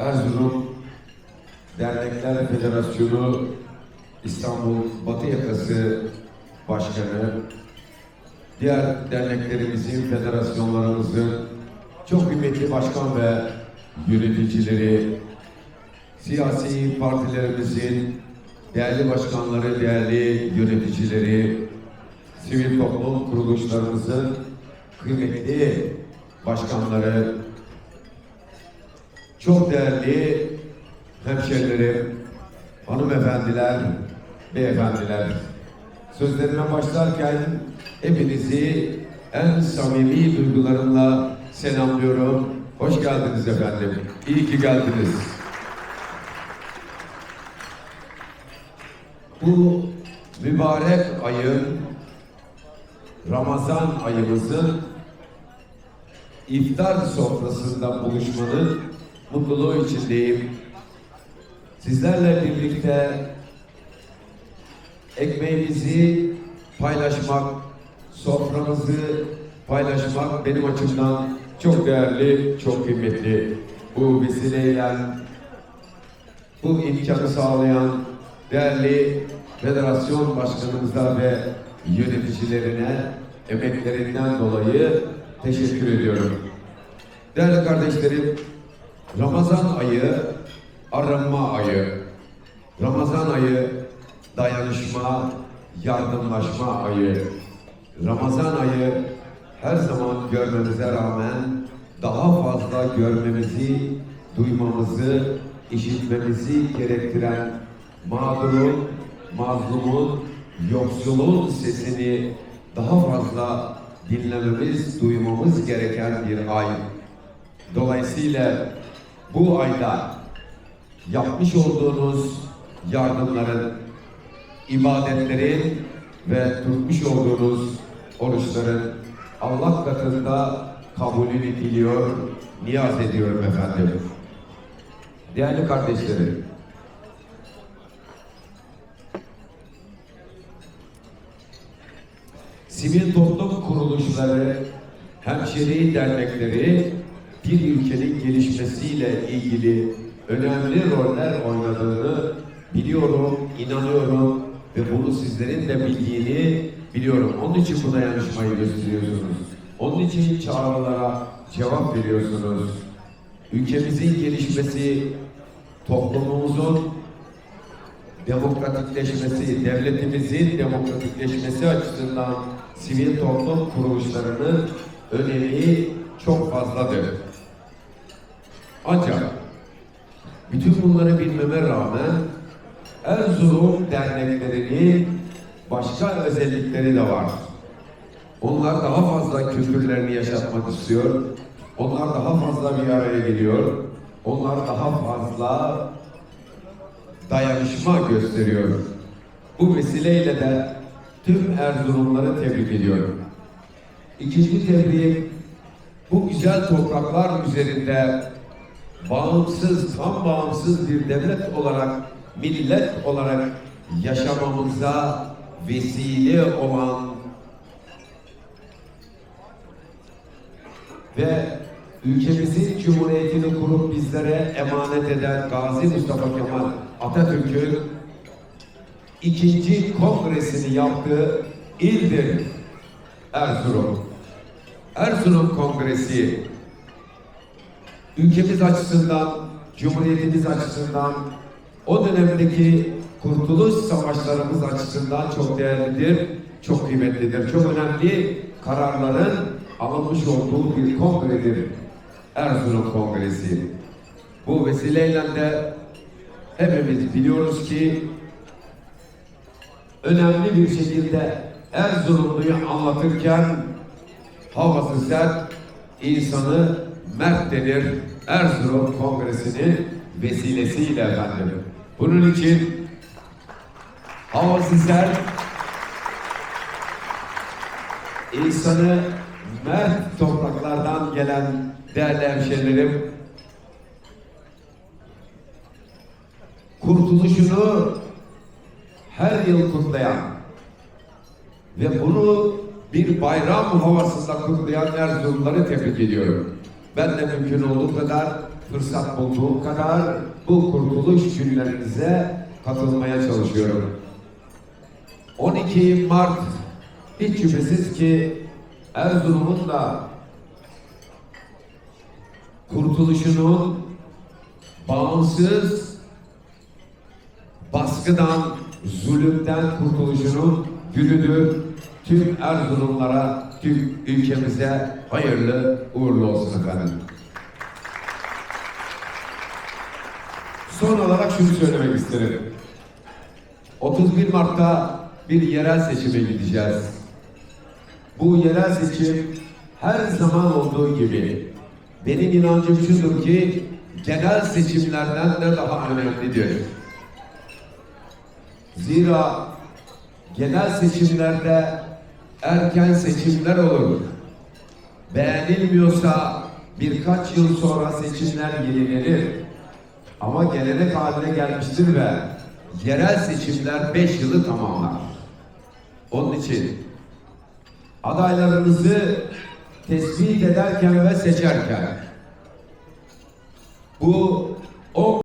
Erzurum Dernekler Federasyonu İstanbul Batı Yakası Başkanı, diğer derneklerimizin, federasyonlarımızın çok kıymetli başkan ve yöneticileri, siyasi partilerimizin değerli başkanları, değerli yöneticileri, sivil toplum kuruluşlarımızın kıymetli başkanları, çok değerli hemşerilerim, hanımefendiler, beyefendiler. Sözlerime başlarken hepinizi en samimi duygularımla selamlıyorum. Hoş geldiniz efendim. İyi ki geldiniz. Bu mübarek ayın, Ramazan ayımızın iftar sofrasında buluşmanın mutluluğu içindeyim. Sizlerle birlikte ekmeğimizi paylaşmak, soframızı paylaşmak benim açımdan çok değerli, çok kıymetli. Bu vesileyle bu imkanı sağlayan değerli federasyon başkanımıza ve yöneticilerine emeklerinden dolayı teşekkür ediyorum. Değerli kardeşlerim, Ramazan ayı arınma ayı. Ramazan ayı dayanışma, yardımlaşma ayı. Ramazan ayı her zaman görmemize rağmen daha fazla görmemizi, duymamızı, işitmemizi gerektiren mağdurun, mazlumun, yoksulun sesini daha fazla dinlememiz, duymamız gereken bir ay. Dolayısıyla bu ayda yapmış olduğunuz yardımların, ibadetlerin ve tutmuş olduğunuz oruçların Allah katında kabulünü diliyor, niyaz ediyorum efendim. Değerli kardeşlerim, sivil toplum kuruluşları, hemşeri dernekleri bir ülkenin gelişmesiyle ilgili önemli roller oynadığını biliyorum, inanıyorum ve bunu sizlerin de bildiğini biliyorum. Onun için bu dayanışmayı gösteriyorsunuz. Onun için çağrılara cevap veriyorsunuz. Ülkemizin gelişmesi, toplumumuzun demokratikleşmesi, devletimizin demokratikleşmesi açısından sivil toplum kuruluşlarının önemi çok fazladır. Ancak bütün bunları bilmeme rağmen Erzurum derneklerinin başka özellikleri de var. Onlar daha fazla kültürlerini yaşatmak istiyor. Onlar daha fazla bir araya geliyor. Onlar daha fazla dayanışma gösteriyor. Bu vesileyle de tüm Erzurumları tebrik ediyorum. İkinci tebriğim bu güzel topraklar üzerinde bağımsız, tam bağımsız bir devlet olarak, millet olarak yaşamamıza vesile olan ve ülkemizin cumhuriyetini kurup bizlere emanet eden Gazi Mustafa Kemal Atatürk'ün ikinci kongresini yaptığı ildir Erzurum. Erzurum Kongresi ülkemiz açısından, cumhuriyetimiz açısından, o dönemdeki kurtuluş savaşlarımız açısından çok değerlidir, çok kıymetlidir. Çok önemli kararların alınmış olduğu bir kongredir Erzurum Kongresi. Bu vesileyle de hepimiz biliyoruz ki önemli bir şekilde Erzurumlu'yu anlatırken havası sert, insanı mert denir Erzurum Kongresi'nin vesilesiyle efendim. Bunun için havası sert, insanı mert topraklardan gelen değerli hemşehrilerim, kurtuluşunu her yıl kutlayan ve bunu bir bayram havasında kutlayan Erzurumları tebrik ediyorum. Ben de mümkün olduğu kadar fırsat bulduğum kadar bu kurtuluş günlerinize katılmaya çalışıyorum. 12 Mart hiç şüphesiz ki Erzurum'un da kurtuluşunun bağımsız baskıdan, zulümden kurtuluşunun günüdür. Tüm Erzurumlara, tüm ülkemize hayırlı uğurlu olsun efendim. Son olarak şunu söylemek isterim. 31 Mart'ta bir yerel seçime gideceğiz. Bu yerel seçim her zaman olduğu gibi benim inancım şudur ki genel seçimlerden de daha önemlidir. Zira genel seçimlerde erken seçimler olur. Beğenilmiyorsa birkaç yıl sonra seçimler yenilenir. Ama gelenek haline gelmiştir ve yerel seçimler 5 yılı tamamlar. Onun için adaylarınızı tespit ederken ve seçerken bu o